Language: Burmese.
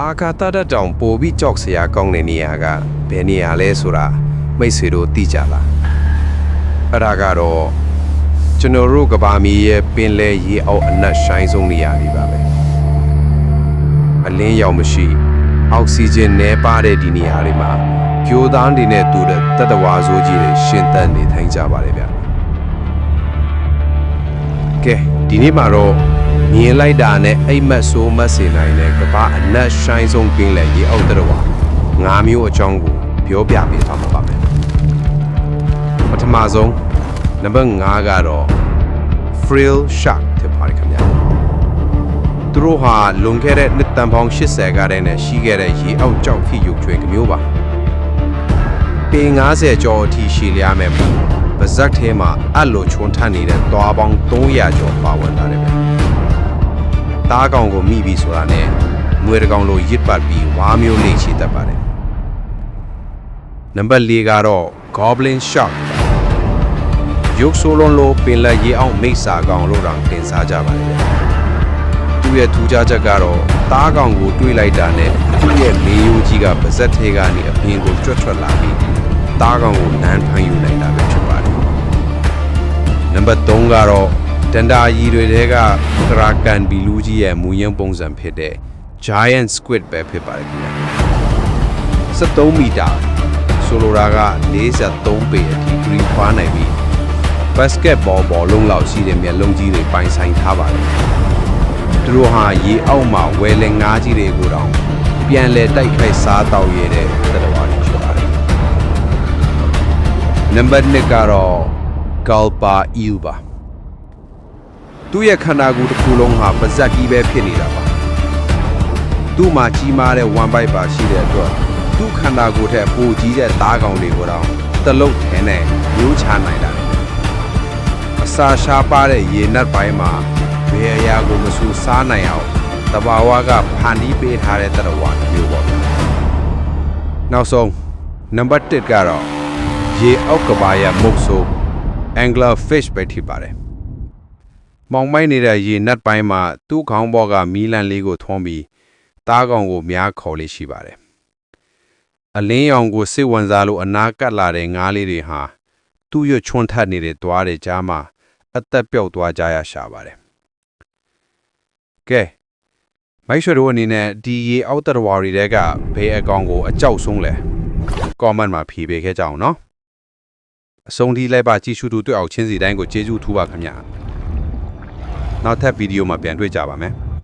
အာကာသဓာတ်တောင်ပိုပြီးကြောက်စရာကောင်းတဲ့နေရာကဘယ်နေရာလဲဆိုတာမိတ်ဆွေတို့သိကြလားအဲ့ဒါကတော့ကျွန်တော်တို့ကဘာမီရဲ့ပင်လယ်ရေအောက်အနက်ရှိုင်းဆုံးနေရာတွေပါပဲအလင်းရောင်မရှိ အောက်ဆီဂျင်နည်းပါတဲ့ဒီနေရာတွေမှာကျိုးသားနေနဲ့တူတဲ့တတဝါဆိုးကြီးတွေရှင်သန်နေထိုင်ကြပါတယ်ဗျကဲဒီနေ့မှာတော့ မြင်လိုက်တာနဲ့အိမ်မက်ဆိုးမက်စေနိုင်တဲ့ကမ္ဘာအနက်ရှိုင်းဆုံးပင်လယ်ရေအောက်တရဝါငါးမျိုးအကြောင်းကိုပြောပြပေးသွားမှာပါမယ်ပထမဆုံးနံပါတ်5ကတော့ frill shark ဖြစ်ပါတယ်ခင်ဗျာသူတို့ဟာလွန်ခဲ့တဲ့နှစ်တန်ပေါင်း80ကတည်းကရှိခဲ့တဲ့ရေအောက်ကြောက်ဖြစ်ရုပ်ချွေကမျိုးပါပေ90ကျော်အထိရှည်လျားမဲ့ပါဇက်ထဲမှာအလိုချွန်ထပ်နေတဲ့သွားပေါင်း300ကျော်ပါဝင်လာတယ်ဗျ။ သားကောင်ကိုမိပြီဆိုတာနဲ့ငွေတကောင်လိုရစ်ပတ်ပြီးဝါမျိုးလေးချီတတ်ပါတယ်။နံပါတ်၄ကတော့ Goblin Shark ရုပ်ဆိုးလုံးလိုပင်လက်ရေအောင်မိတ်စာကောင်လို့တောင်တင်စားကြပါတယ်ဗျ။သူ့ရဲ့ထူးခြားချက်ကတော့သားကောင်ကိုတွေးလိုက်တာနဲ့သူ့ရဲ့မေယိုးကြီးကပါဇက်ထဲကနေအပြင်ကိုကြွတ်ထွက်လာပြီးသားကောင်ကိုနမ်းဖမ်းယူလိုက်တာပဲဖြစ်ပါတယ်။နံပါတ်3ကတော့ တန်တာရီတွေတဲကကရာကန်ဘီလူးကြီးရဲ့မူရင်းပုံစံဖြစ်တဲ့ giant squid ပဲဖြစ်ပါတယ်ခင်ဗျာ73မီတာဆိုလိုတာက43ပေအထိဂရီခွာနိုင်ပြီး basketball ဘောလုံးလောက်ရှိတဲ့မျက်လုံးကြီးတွေပိုင်ဆိုင်ထားပါတယ်သူတို့ဟာရေအောက်မှာဝယ်လင်ငါးကြီးတွေကိုတောင်ပြန်လဲတိုက်ခိုက်စားတောက်ရတဲ့သတ္တဝါတွေဖြစ်ပါတယ်နံပါတ်2ကတော့ Galpa eel ပါ သူ့ရဲ့ခန္ဓာကိုယ်တစ်ခုလုံးဟာပါဇက်ကြီးပဲဖြစ်နေတာပါသူ့မှာကြီးမားတဲ့ဝမ်ဘိုက်ပါရှိတဲ့အတွက်သူ့ခန္ဓာကိုယ်ထက်ပိုကြီးတဲ့သားကောင်တွေကိုတော့တလုတ်ထဲနဲ့မျိုးချနိုင်တာလေအစာရှားပါတဲ့ရေနတ်ပိုင်းမှာဘယ်အရာကိုမဆူစားနိုင်အောင်တဘာဝကဖန်တီးပေးထားတဲ့တရဝါတစ်မျိုးပေါ့နောက်ဆုံးနံပါတ်1ကတော့ရေအောက်ကဘာရမုတ်ဆိုး angler fish ပဲဖြစ်ပါတယ်။ မောင်မိုက်နေတဲ့ရေနတ်ပိုင်းမှာသူ့ခေါင်းပေါ်ကမီးလန့်လေးကိုထွန်းပြီးသားကောင်ကိုများခေါ်လေးရှိပါတယ်။အလင်းရောင်ကိုစိတ်ဝင်စားလို့အနာကပ်လာတဲ့ငါးလေးတွေဟာသူ့ရွချွန်းထက်နေတဲ့သွားတဲ့ကြားမှာအသက်ပြောက်သွားကြရရှာပါတယ်။ကဲမိုက်ရွှေတို့အနေနဲ့ဒီရေအောက်တရဝါတွေတဲကဘယ်အကောင်ကိုအကြောက်ဆုံးလဲ။ comment မှာဖြေပေးခဲ့ကြအောင်နော်။အဆုံးထိလိုက်ပါကြည့်ရှုသူတွေ့အောင်ချင်းစီတိုင်းကိုကျေးဇူးထူးပါခင်ဗျာ။ နောက်ထပ်ဗီဒီယိုမှာပြန်တွေ့ကြပါမယ်။